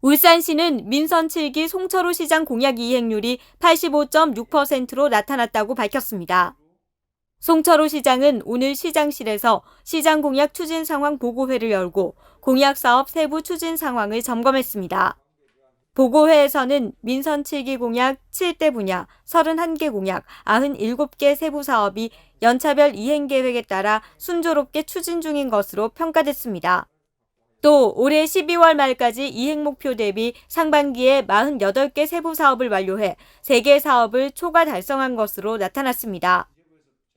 울산시는 민선 7기 송철호 시장 공약 이행률이 85.6%로 나타났다고 밝혔습니다. 송철호 시장은 오늘 시장실에서 시장 공약 추진 상황 보고회를 열고 공약 사업 세부 추진 상황을 점검했습니다. 보고회에서는 민선 7기 공약 7대 분야 31개 공약 97개 세부 사업이 연차별 이행 계획에 따라 순조롭게 추진 중인 것으로 평가됐습니다. 또 올해 12월 말까지 이행 목표 대비 상반기에 48개 세부 사업을 완료해 3개 사업을 초과 달성한 것으로 나타났습니다.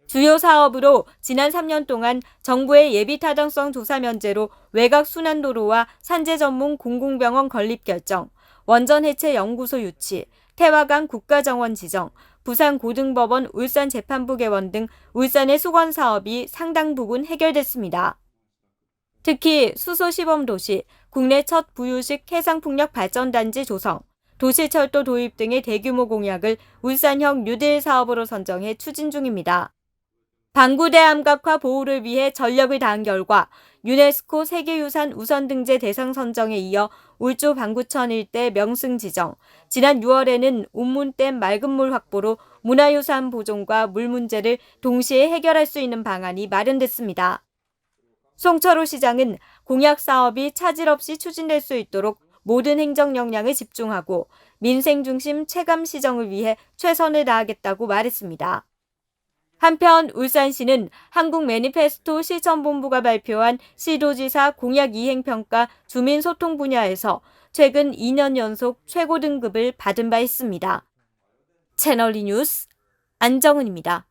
주요 사업으로 지난 3년 동안 정부의 예비 타당성 조사 면제로 외곽 순환도로와 산재 전문 공공병원 건립 결정, 원전 해체 연구소 유치, 태화강 국가정원 지정, 부산 고등법원 울산 재판부 개원 등 울산의 수건 사업이 상당 부분 해결됐습니다. 특히 수소 시범 도시, 국내 첫 부유식 해상풍력 발전단지 조성, 도시철도 도입 등의 대규모 공약을 울산형 뉴딜 사업으로 선정해 추진 중입니다. 방구대 암각화 보호를 위해 전력을 다한 결과 유네스코 세계유산 우선 등재 대상 선정에 이어 울주 방구천 일대 명승 지정, 지난 6월에는 운문댐 맑은 물 확보로 문화유산 보존과 물 문제를 동시에 해결할 수 있는 방안이 마련됐습니다. 송철호 시장은 공약 사업이 차질 없이 추진될 수 있도록 모든 행정 역량을 집중하고 민생 중심 체감 시정을 위해 최선을 다하겠다고 말했습니다. 한편 울산시는 한국 매니페스토 실천본부가 발표한 시도지사 공약 이행평가 주민소통 분야에서 최근 2년 연속 최고 등급을 받은 바 있습니다. 채널이 뉴스 안정은입니다.